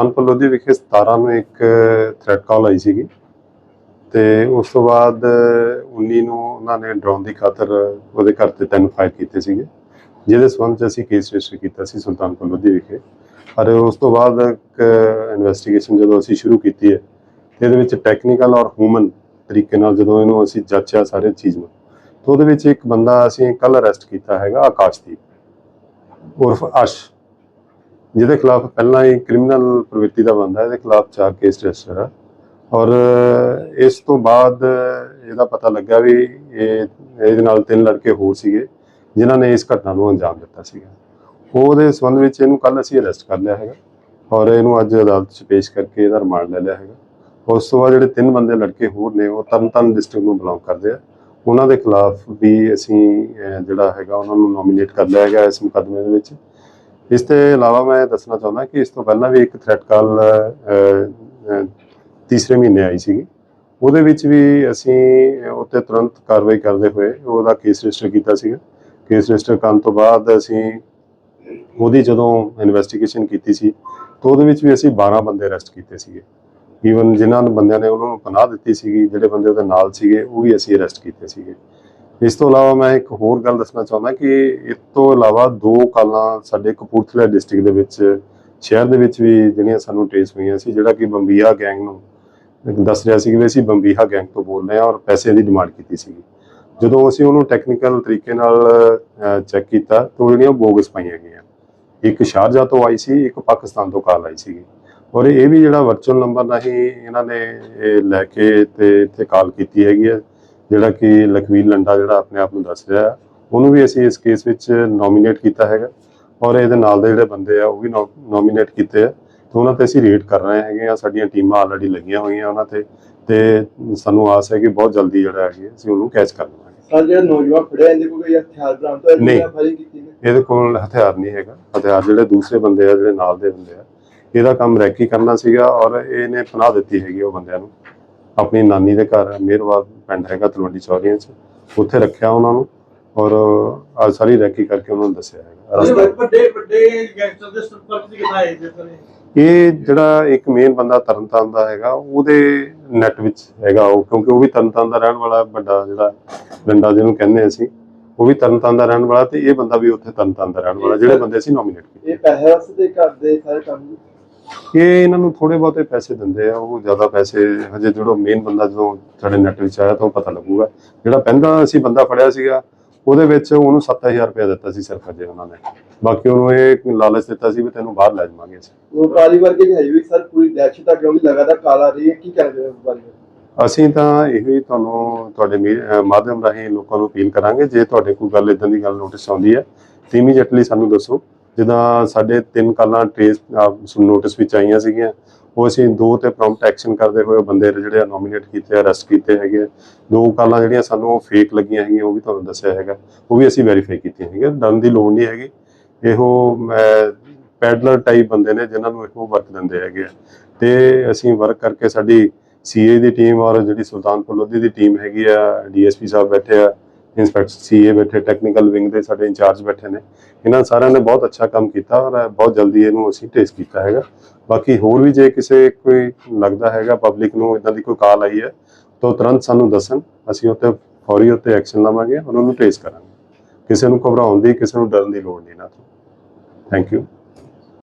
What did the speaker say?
ਸੁਲਤਾਨਪੁਰ ਲੋਧੀ ਵਿਖੇ 17 ਨੂੰ ਇੱਕ ਥ੍ਰੈਟ ਕਾਲ ਆਈ ਸੀਗੀ ਤੇ ਉਸ ਤੋਂ ਬਾਅਦ 19 ਨੂੰ ਉਹਨਾਂ ਨੇ ਡਰੋਨ ਦੀ ਖਾਤਰ ਉਹਦੇ ਘਰ ਤੇ ਤਿੰਨ ਫਾਇਰ ਕੀਤੇ ਸੀਗੇ, ਜਿਹਦੇ ਸੰਬੰਧ 'ਚ ਅਸੀਂ ਕੇਸ ਰਜਿਸਟਰ ਕੀਤਾ ਸੀ ਸੁਲਤਾਨਪੁਰ ਲੋਧੀ ਵਿਖੇ। ਪਰ ਉਸ ਤੋਂ ਬਾਅਦ ਇੱਕ ਇਨਵੈਸਟੀਗੇਸ਼ਨ ਜਦੋਂ ਅਸੀਂ ਸ਼ੁਰੂ ਕੀਤੀ ਹੈ, ਤੇ ਇਹਦੇ ਵਿੱਚ ਟੈਕਨੀਕਲ ਔਰ ਹਿਊਮਨ ਤਰੀਕੇ ਨਾਲ ਜਦੋਂ ਇਹਨੂੰ ਅਸੀਂ ਜਾਂਚਿਆ ਸਾਰੇ ਚੀਜ਼ ਨੂੰ, ਤਾਂ ਉਹਦੇ ਵਿੱਚ ਇੱਕ ਬੰਦਾ ਅਸੀਂ ਕੱਲ ਅਰੈਸਟ ਕੀਤਾ ਹੈਗਾ ਆਕਾਸ਼ਦੀਪ ਉਰਫ ਅਸ਼ ਜਿਹਦੇ ਖਿਲਾਫ ਪਹਿਲਾਂ ਹੀ ਕ੍ਰਿਮੀਨਲ ਪ੍ਰਵਿਰਤੀ ਦਾ ਬੰਦਾ ਇਹਦੇ ਖਿਲਾਫ ਚਾਰ ਕੇਸ ਰਜਿਸਟਰ ਆ। ਔਰ ਇਸ ਤੋਂ ਬਾਅਦ ਇਹਦਾ ਪਤਾ ਲੱਗਾ ਵੀ ਇਹ, ਇਹਦੇ ਨਾਲ ਤਿੰਨ ਲੜਕੇ ਹੋਰ ਸੀਗੇ, ਜਿਨ੍ਹਾਂ ਨੇ ਇਸ ਘਟਨਾ ਨੂੰ ਅੰਜਾਮ ਦਿੱਤਾ ਸੀਗਾ। ਉਹਦੇ ਸੰਬੰਧ ਵਿੱਚ ਇਹਨੂੰ ਕੱਲ ਅਸੀਂ ਅਰੈਸਟ ਕਰ ਲਿਆ ਹੈਗਾ। ਔਰ ਇਹਨੂੰ ਅੱਜ ਅਦਾਲਤ 'ਚ ਪੇਸ਼ ਕਰਕੇ ਇਹਦਾ ਰਿਮਾਂਡ ਲੈ ਲਿਆ ਹੈਗਾ। ਉਸ ਤੋਂ ਬਾਅਦ ਜਿਹੜੇ ਤਿੰਨ ਬੰਦੇ ਲੜਕੇ ਹੋਰ ਨੇ, ਉਹ ਤਰਨਤਾਰਨ ਡਿਸਟ੍ਰਿਕਟ ਨੂੰ ਬਿਲੋਂਗ ਕਰਦੇ ਆ। ਉਹਨਾਂ ਦੇ ਖਿਲਾਫ ਵੀ ਅਸੀਂ ਜਿਹੜਾ ਹੈਗਾ ਉਹਨਾਂ ਨੂੰ ਨੋਮੀਨੇਟ ਕਰ ਲਿਆ ਹੈਗਾ ਇਸ ਮੁਕੱਦਮੇ ਦੇ ਵਿੱਚ। ਇਸ ਤੋਂ ਇਲਾਵਾ ਮੈਂ ਦੱਸਣਾ ਚਾਹੁੰਦਾ ਕਿ ਇਸ ਤੋਂ ਪਹਿਲਾਂ ਵੀ ਇੱਕ ਥ੍ਰੈਟ ਕਾਲ ਤੀਸਰੇ ਮਹੀਨੇ ਆਈ ਸੀਗੀ। ਉਹਦੇ ਵਿੱਚ ਵੀ ਅਸੀਂ ਉੱਤੇ ਤੁਰੰਤ ਕਾਰਵਾਈ ਕਰਦੇ ਹੋਏ ਉਹਦਾ ਕੇਸ ਰਜਿਸਟਰ ਕੀਤਾ ਸੀਗਾ। ਕੇਸ ਰਜਿਸਟਰ ਕਰਨ ਤੋਂ ਬਾਅਦ ਅਸੀਂ ਉਹਦੀ ਜਦੋਂ ਇਨਵੈਸਟੀਗੇਸ਼ਨ ਕੀਤੀ ਸੀ, ਤਾਂ ਉਹਦੇ ਵਿੱਚ ਵੀ ਅਸੀਂ 12 ਬੰਦੇ ਅਰੈਸਟ ਕੀਤੇ ਸੀਗੇ। ਈਵਨ ਜਿਨ੍ਹਾਂ ਨੇ ਬੰਦਿਆਂ ਨੇ ਉਹਨਾਂ ਨੂੰ ਪਨਾਹ ਦਿੱਤੀ ਸੀਗੀ, ਜਿਹੜੇ ਬੰਦੇ ਉਹਦੇ ਨਾਲ ਸੀਗੇ, ਉਹ ਵੀ ਅਸੀਂ ਅਰੈਸਟ ਕੀਤੇ ਸੀਗੇ। ਇਸ ਤੋਂ ਇਲਾਵਾ ਮੈਂ ਇੱਕ ਹੋਰ ਗੱਲ ਦੱਸਣਾ ਚਾਹੁੰਦਾ ਕਿ ਇਸ ਤੋਂ ਇਲਾਵਾ ਦੋ ਕਾਲਾਂ ਸਾਡੇ ਕਪੂਰਥਲਾ ਡਿਸਟ੍ਰਿਕਟ ਦੇ ਵਿੱਚ, ਸ਼ਹਿਰ ਦੇ ਵਿੱਚ ਵੀ ਜਿਹੜੀਆਂ ਸਾਨੂੰ ਟ੍ਰੇਸ ਹੋਈਆਂ ਸੀ, ਜਿਹੜਾ ਕਿ ਬੰਬੀਹਾ ਗੈਂਗ ਨੂੰ ਦੱਸ ਰਿਹਾ ਸੀ ਕਿ ਵੀ ਅਸੀਂ ਬੰਬੀਹਾ ਗੈਂਗ ਤੋਂ ਬੋਲ ਰਹੇ ਹਾਂ ਔਰ ਪੈਸੇ ਦੀ ਡਿਮਾਂਡ ਕੀਤੀ ਸੀਗੀ ਜਦੋਂ ਅਸੀਂ ਉਹਨੂੰ ਟੈਕਨੀਕਲ ਤਰੀਕੇ ਨਾਲ ਚੈੱਕ ਕੀਤਾ ਤਾਂ ਉਹ ਜਿਹੜੀਆਂ ਬੋਗਸ ਪਾਈਆਂ ਗਈਆਂ, ਇੱਕ ਸ਼ਾਰਜਾ ਤੋਂ ਆਈ ਸੀ, ਇੱਕ ਪਾਕਿਸਤਾਨ ਤੋਂ ਕਾਲ ਆਈ ਸੀਗੀ। ਔਰ ਇਹ ਵੀ ਜਿਹੜਾ ਵਰਚੁਅਲ ਨੰਬਰ ਨਹੀਂ ਇਹਨਾਂ ਨੇ ਲੈ ਕੇ ਤੇ ਇੱਥੇ ਕਾਲ ਕੀਤੀ ਹੈਗੀ ਹੈ। ਜਿਹੜਾ ਕਿ ਲਖਵੀਰ ਲੰਡਾ ਜਿਹੜਾ ਆਪਣੇ ਆਪ ਨੂੰ ਦੱਸ ਰਿਹਾ ਹੈ, ਉਹਨੂੰ ਵੀ ਅਸੀਂ ਇਸ ਕੇਸ ਵਿੱਚ ਨੋਮੀਨੇਟ ਕੀਤਾ ਹੈਗਾ ਔਰ ਇਹਦੇ ਨਾਲ ਦੇ ਜਿਹੜੇ ਬੰਦੇ ਆ ਉਹ ਵੀ ਨੋਮੀਨੇਟ ਕੀਤੇ ਆ। ਤੇ ਉਹਨਾਂ ਤੇ ਅਸੀਂ ਰੇਡ ਕਰ ਰਹੇ ਹੈਗੇ ਆ ਸਾਡੀਆਂ ਟੀਮਾਂ ਆਲਰੇਡੀ ਲੱਗੀਆਂ ਹੋਈਆਂ ਉਹਨਾਂ ਤੇ ਤੇ ਸਾਨੂੰ ਆਸ ਹੈ ਕਿ ਬਹੁਤ ਜਲਦੀ ਜਿਹੜਾ ਹੈਗੀ ਹੈ, ਅਸੀਂ ਉਹਨੂੰ ਕੈਚ ਕਰ ਲਵਾਂਗੇ। ਸਰ ਜਿਹੜਾ ਨੌਜਵਾਨ ਫੜਿਆ ਇਹਦੇ ਕੋਲ ਕੋਈ ਹਥਿਆਰ ਬਰਾਮਦ ਹੋਇਆ ਨਹੀਂ। ਫਾਇਰਿੰਗ ਕੀਤੀ ਨੇ ਇਹਦੇ ਕੋਲ ਹਥਿਆਰ ਨਹੀਂ ਹੈਗਾ। ਹਥਿਆਰ ਜਿਹੜੇ ਦੂਸਰੇ ਬੰਦੇ ਆ ਜਿਹੜੇ ਨਾਲ ਦੇ ਬੰਦੇ ਆ ਇਹਦਾ ਕੰਮ ਰੈਕੀ ਕਰਨਾ ਸੀਗਾ ਔਰ ਇਹਨੇ ਪਨਾਹ ਦਿੱਤੀ ਹੈਗੀ ਉਹ ਬੰਦਿਆਂ ਨੂੰ। ਆਪਣੀ ਨਾਨੀ ਦੇ ਘਰ ਮਿਹਰਵਾਦ ਪਿੰਡ ਹੈਗਾ ਤਲਵੰਡੀ ਚੌਰੀਆਂ 'ਚ ਉੱਥੇ ਰੱਖਿਆ ਉਹਨਾਂ ਨੂੰ ਔਰ ਆ ਸਾਰੀ ਰੈਕੀ ਕਰਕੇ ਉਹਨਾਂ ਨੂੰ ਦੱਸਿਆ ਹੈਗਾ। ਰਸਤਾ ਵੱਡੇ ਵੱਡੇ ਗੈਂਗਸਟਰ ਦੇ ਸੰਪਰਕ ਚ ਕਿੱਥੇ ਆਏ ਇਹ? ਜਿਹੜਾ ਇੱਕ ਮੇਨ ਬੰਦਾ ਤਰਨਤਾਰਨ ਦਾ ਹੈਗਾ ਉਹਦੇ ਨੈਟ ਵਿੱਚ ਹੈਗਾ ਉਹ ਕਿਉਂਕਿ ਉਹ ਵੀ ਤਰਨਤਾਰਨ ਦਾ ਰਹਿਣ ਵਾਲਾ ਵੱਡਾ ਜਿਹੜਾ ਡੰਡਾ ਜਿਹਨੂੰ ਕਹਿੰਦੇ ਅਸੀਂ ਉਹ ਵੀ ਤਰਨਤਾਰਨ ਦਾ ਰਹਿਣ ਵਾਲਾ ਤੇ ਇਹ ਬੰਦਾ ਵੀ ਉੱਥੇ ਤਰਨਤਾਰਨ ਦਾ ਰਹਿਣ ਵਾਲਾ ਜਿਹੜੇ ਬੰਦੇ ਅਸੀਂ ਨੋਮੀਨੇਟ ਕੀਤੇ। ਇਹ ਪੈਸੇ ਵਾਸਤੇ ਘਰ ਦੇ ਸਾਰੇ ਕੰਮ ਇਹ ਇਹਨਾਂ ਨੂੰ ਥੋੜੇ ਬਹੁਤੇ ਪੈਸੇ ਦਿੰਦੇ ਆ ਉਹ ਜ਼ਿਆਦਾ ਪੈਸੇ ਹਜੇ ਜਿਹੜਾ ਮੇਨ ਬੰਦਾ ਜਦੋਂ ਸਾਡੇ ਨੈਟ ਵਿੱਚ ਆਇਆ ਤਾਂ ਉਹ ਪਤਾ ਲੱਗੂਗਾ। ਜਿਹੜਾ ਪਹਿਲਾਂ ਅਸੀਂ ਬੰਦਾ ਫੜਿਆ ਸੀਗਾ ਉਹਦੇ ਵਿੱਚ ਉਹਨੂੰ 7000 ਰੁਪਏ ਦਿੱਤਾ ਸੀ ਸਿਰਫ ਅਜੇ ਉਹਨਾਂ ਨੇ। ਬਾਕੀ ਉਹਨੂੰ ਇਹ ਲਾਲਚ ਦਿੱਤਾ ਸੀ ਵੀ ਤੈਨੂੰ ਬਾਹਰ ਲੈ ਜਾਵਾਂਗੇ ਅਸੀਂ। ਉਹ ਕਾਲੀ ਵਰਗੇ ਹੈ ਵੀ ਸਰ ਪੂਰੀ ਦਹਿਸ਼ਤ ਆ ਕਿਉਂਕਿ ਲਗਾਤਾਰ ਕਾਲ ਰਹੀ ਹੈ ਕੀ ਕਰਦੇ ਹੋ ਬਾਰੇ? ਅਸੀਂ ਤਾਂ ਇਹੋ ਹੀ ਤੁਹਾਨੂੰ ਤੁਹਾਡੇ ਮਾਧਿਅਮ ਰਾਹੀਂ ਲੋਕਾਂ ਨੂੰ ਅਪੀਲ ਕਰਾਂਗੇ ਜੇ ਤੁਹਾਡੇ ਕੋਈ ਗੱਲ ਇਦਾਂ ਦੀ ਗੱਲ ਨੋਟਿਸ ਆਉਂਦੀ ਹੈ ਤਾਂ ਇਮੀਡੀਏਟਲੀ ਸਾਨੂੰ ਦੱਸੋ। ਜਿੱਦਾਂ ਸਾਡੇ ਤਿੰਨ ਕਾਲਾਂ ਟ੍ਰੇਸ ਨੋਟਿਸ ਵਿੱਚ ਆਈਆਂ ਸੀਗੀਆਂ, ਉਹ ਅਸੀਂ ਦੋ ਤੇ ਪ੍ਰੌਮਪਟ ਐਕਸ਼ਨ ਕਰਦੇ ਹੋਏ ਬੰਦੇ ਜਿਹੜੇ ਨੋਮੀਨੇਟ ਕੀਤੇ ਅਰੈਸਟ ਕੀਤੇ ਹੈਗੇ ਦੋ ਕਾਲਾਂ ਜਿਹੜੀਆਂ ਸਾਨੂੰ ਫੇਕ ਲੱਗੀਆਂ ਹੈਗੀਆਂ, ਉਹ ਵੀ ਤੁਹਾਨੂੰ ਦੱਸਿਆ ਹੈਗਾ। ਉਹ ਵੀ ਅਸੀਂ ਵੈਰੀਫਾਈ ਕੀਤੀਆਂ ਹੈਗੀਆਂ ਡਰਨ ਦੀ ਲੋੜ ਨਹੀਂ ਹੈਗੀ। ਇਹੋ ਪੈਡਲਰ ਟਾਈਪ ਬੰਦੇ ਨੇ ਜਿਨ੍ਹਾਂ ਨੂੰ ਇਹੋ ਵਰਕ ਦਿੰਦੇ ਹੈਗੇ ਆ। ਤੇ ਅਸੀਂ ਵਰਕ ਕਰਕੇ ਸਾਡੀ ਸੀਏ ਦੀ ਟੀਮ ਔਰ ਜਿਹੜੀ ਸੁਲਤਾਨਪੁਰ ਲੋਧੀ ਦੀ ਟੀਮ ਹੈਗੀ ਆ ਡੀਐਸਪੀ ਸਾਹਿਬ ਬੈਠੇ ਆ ਇੰਸਪੈਕਟਰ ਸੀਏ ਬੈਠੇ ਟੈਕਨੀਕਲ ਵਿੰਗ ਦੇ ਸਾਡੇ ਇੰਚਾਰਜ ਬੈਠੇ ਨੇ। ਇਹਨਾਂ ਸਾਰਿਆਂ ਨੇ ਬਹੁਤ ਅੱਛਾ ਕੰਮ ਕੀਤਾ ਔਰ ਬਹੁਤ ਜਲਦੀ ਇਹਨੂੰ ਅਸੀਂ ਟੇਸ ਕੀਤਾ ਹੈਗਾ। ਬਾਕੀ ਹੋਰ ਵੀ ਜੇ ਕਿਸੇ ਕੋਈ ਲੱਗਦਾ ਹੈਗਾ ਪਬਲਿਕ ਨੂੰ ਇਦਾਂ ਦੀ ਕੋਈ ਕਾਲ ਆਈ ਹੈ, ਤਾਂ ਤੁਰੰਤ ਸਾਨੂੰ ਦੱਸਣ। ਅਸੀਂ ਉੱਤੇ ਫੌਰੀ ਉੱਤੇ ਐਕਸ਼ਨ ਲਵਾਂਗੇ ਉਹਨਾਂ ਨੂੰ ਟੇਸ ਕਰਾਂਗੇ। ਕਿਸੇ ਨੂੰ ਘਬਰਾਉਣ ਦੀ, ਕਿਸੇ ਨੂੰ ਡਰਨ ਦੀ ਲੋੜ ਨਹੀਂ ਨਾ ਥੈਂਕ ਯੂ